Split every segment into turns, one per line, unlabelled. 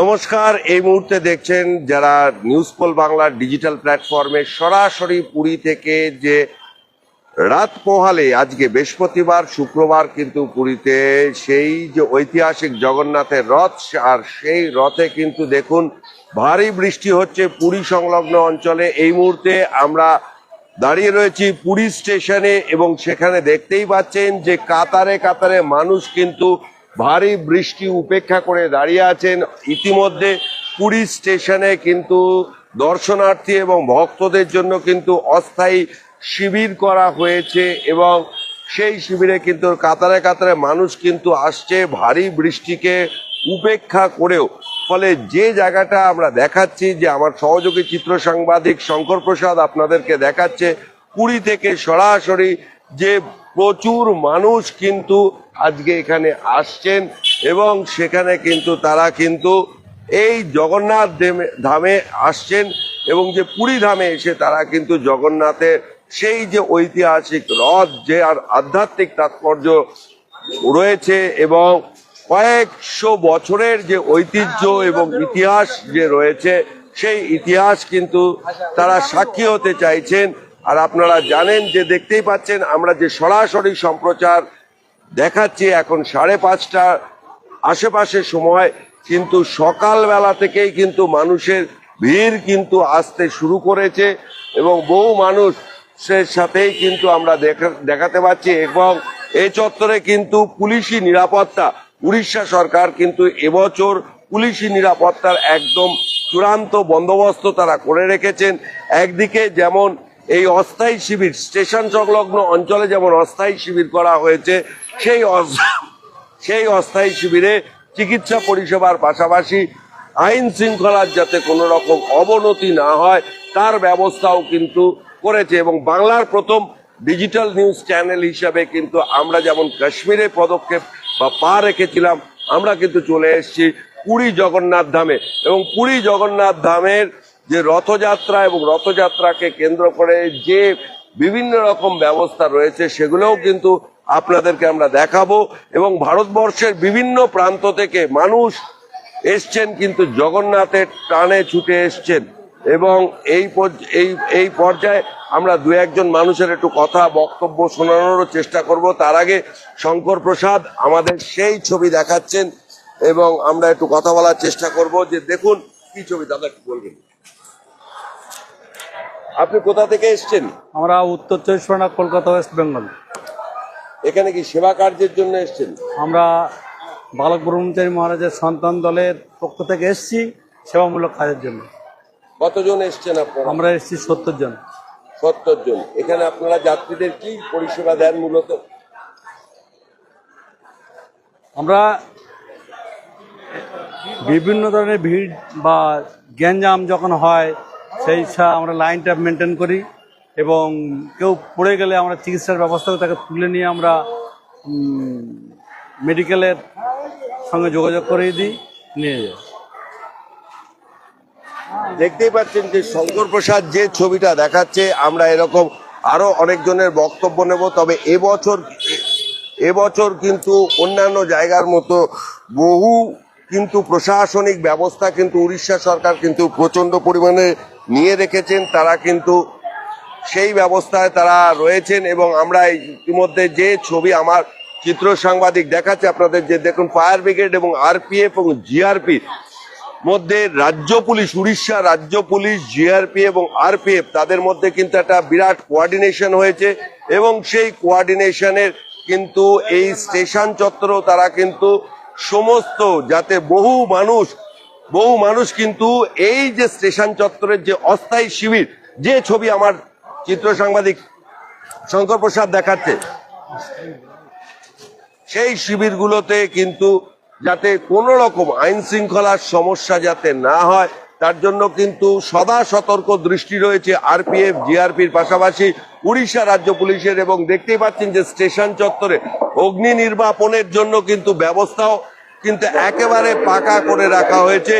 নমস্কার, এই মুহূর্তে দেখছেন যারা নিউজ পোল বাংলার ডিজিটাল প্ল্যাটফর্মে সরাসরি পুরী থেকে যে রাত পোহালে, আজকে বৃহস্পতিবার, শুক্রবার কিন্তু পুরীতে সেই যে ঐতিহাসিক জগন্নাথের রথ, আর সেই রথে কিন্তু দেখুন ভারী বৃষ্টি হচ্ছে পুরী সংলগ্ন অঞ্চলে। এই মুহূর্তে আমরা দাঁড়িয়ে রয়েছি পুরী স্টেশনে এবং সেখানে দেখতেই পাচ্ছেন যে কাতারে কাতারে মানুষ কিন্তু ভারী বৃষ্টি উপেক্ষা করে দাঁড়িয়ে আছেন। ইতিমধ্যে পুরী স্টেশনে কিন্তু দর্শনার্থী এবং ভক্তদের জন্য কিন্তু অস্থায়ী শিবির করা হয়েছে এবং সেই শিবিরে কিন্তু কাতারে কাতারে মানুষ কিন্তু আসছে ভারী বৃষ্টিকে উপেক্ষা করেও। ফলে যে জায়গাটা আমরা দেখাচ্ছি যে আমার সহযোগী চিত্র সাংবাদিক শঙ্কর প্রসাদ আপনাদেরকে দেখাচ্ছে, পুরী থেকে সরাসরি যে প্রচুর মানুষ কিন্তু আজকে এখানে আসছেন এবং সেখানে কিন্তু তারা কিন্তু এই জগন্নাথ ধামে আসছেন এবং যে পুরী ধামে এসে তারা কিন্তু জগন্নাথের সেই যে ঐতিহাসিক রথ, যে আর আধ্যাত্মিক তাৎপর্য রয়েছে এবং কয়েকশো বছরের যে ঐতিহ্য এবং ইতিহাস যে রয়েছে, সেই ইতিহাস কিন্তু তারা সাক্ষী হতে চাইছেন। আর আপনারা জানেন যে, দেখতেই পাচ্ছেন, আমরা যে সরাসরি সম্প্রচার দেখাচ্ছি এখন সাড়ে পাঁচটার আশেপাশে সময়, কিন্তু সকালবেলা থেকেই কিন্তু মানুষের ভিড় কিন্তু আসতে শুরু করেছে এবং বহু মানুষের সাথেই কিন্তু আমরা দেখা- দেখাতে পাচ্ছি এবং এই চত্বরে কিন্তু পুলিশি নিরাপত্তা, উড়িষ্যা সরকার কিন্তু এবছর পুলিশি নিরাপত্তার একদম চূড়ান্ত বন্দোবস্ত তারা করে রেখেছেন। একদিকে যেমন এই অস্থায়ী শিবির, স্টেশন সংলগ্ন অঞ্চলে যেমন অস্থায়ী শিবির করা হয়েছে, সেই সেই অস্থায়ী শিবিরে চিকিৎসা পরিষেবার পাশাপাশি আইন শৃঙ্খলার যাতে কোনো রকম অবনতি না হয়, তার ব্যবস্থাও কিন্তু করেছে এবং বাংলার প্রথম ডিজিটাল নিউজ চ্যানেল হিসাবে কিন্তু আমরা যেমন কাশ্মীরে পদক্ষেপ বা পা রেখেছিলাম, আমরা কিন্তু চলে এসেছি পুরী জগন্নাথ ধামে এবং পুরী জগন্নাথ ধামের যে রথযাত্রা এবং রথযাত্রাকে কেন্দ্র করে যে বিভিন্ন রকম ব্যবস্থা রয়েছে, সেগুলোও কিন্তু আপনাদেরকে আমরা দেখাবো। এবং ভারতবর্ষের বিভিন্ন প্রান্ত থেকে মানুষ এসছেন, কিন্তু জগন্নাথের টানে ছুটে এসছেন। এবং এই এই এই পর্যায়ে আমরা দু একজন মানুষের একটু কথা, বক্তব্য শোনানোরও চেষ্টা করব। তার আগে শঙ্কর প্রসাদ আমাদের সেই ছবি দেখাচ্ছেন এবং আমরা একটু কথা বলার চেষ্টা করব যে দেখুন কি ছবি, দাদা একটু বলবেন। আপনি কোথা থেকে এসছেন?
আমরা উত্তর চব্বিশ পরগনা কলকাতা ওয়েস্ট বেঙ্গল।
এখানে কি সেবা কার্যের জন্য এসছেন?
আমরা বালক ব্রহ্মচারী মহারাজের সন্তান দলের পক্ষ থেকে এসেছি সেবামূলক কাজের জন্য।
কতজন এসছেন আপনারা?
আমরা এসেছি সত্তর জন।
সত্তর জন। এখানে আপনারা যাত্রীদের কি পরিষেবা দেন মূলত?
আমরা বিভিন্ন ধরনের ভিড় বা গ্যাঞ্জাম যখন হয় সেই সা- আমরা লাইনটা মেনটেন করি এবং কেউ পড়ে গেলে আমরা চিকিৎসার ব্যবস্থা করে তাকে তুলে নিয়ে আমরা মেডিকেলের সঙ্গে যোগাযোগ করিয়ে দিই, নিয়ে যাই।
দেখতেই পাচ্ছেন যে শঙ্কর প্রসাদ যে ছবিটা দেখাচ্ছে, আমরা এরকম আরও অনেকজনের বক্তব্য নেব, তবে এবছর এবছর কিন্তু অন্যান্য জায়গার মতো বহু কিন্তু প্রশাসনিক ব্যবস্থা কিন্তু উড়িষ্যা সরকার কিন্তু প্রচণ্ড পরিমাণে নিয়ে রেখেছেন। তারা কিন্তু সেই ব্যবস্থায় তারা রয়েছেন এবং আমরা ইতিমধ্যে যে ছবি আমার চিত্র সাংবাদিক দেখাচ্ছে, আপনাদের যে দেখুন ফায়ার ব্রিগেড এবং আরপিএফ এবং জিআরপি মধ্যে রাজ্য পুলিশ, উড়িষ্যা রাজ্য পুলিশ, জিআরপি এবং আরপিএফ তাদের মধ্যে কিন্তু একটা বিরাট কোয়ার্ডিনেশন হয়েছে এবং সেই কোয়ার্ডিনেশনের কিন্তু এই স্টেশন চত্বরেও তারা কিন্তু সমস্ত যাতে বহু মানুষ বহু মানুষ কিন্তু এই যে স্টেশন চত্বরের যে অস্থায়ী শিবির, যে ছবি আমার চিত্র সাংবাদিক শঙ্কর প্রসাদ দেখাচ্ছে, সেই শিবিরগুলোতে কিন্তু যাতে কোনো রকম আইন শৃঙ্খলার সমস্যা যাতে না হয় তার জন্য কিন্তু সদা সতর্ক দৃষ্টি রয়েছে আরপিএফ, জিআরপির পাশাপাশি উড়িষ্যা রাজ্য পুলিশের এবং দেখতেই পাচ্ছেন যে স্টেশন চত্বরে অগ্নি নির্বাপনের জন্য কিন্তু ব্যবস্থাও কিন্তু একেবারে পাকা করে রাখা হয়েছে।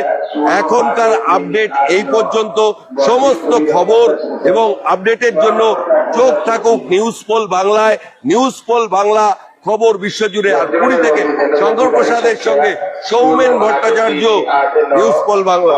এখনকার আপডেট এই পর্যন্ত। সমস্ত খবর এবং আপডেটের জন্য চোখ থাকুক নিউজ পোল বাংলায়। নিউজ পোল বাংলা খবর বিশ্বজুড়ে আর পুরী থেকে শঙ্কর প্রসাদের সঙ্গে সৌমেন ভট্টাচার্য নিউজ কল বাংলা।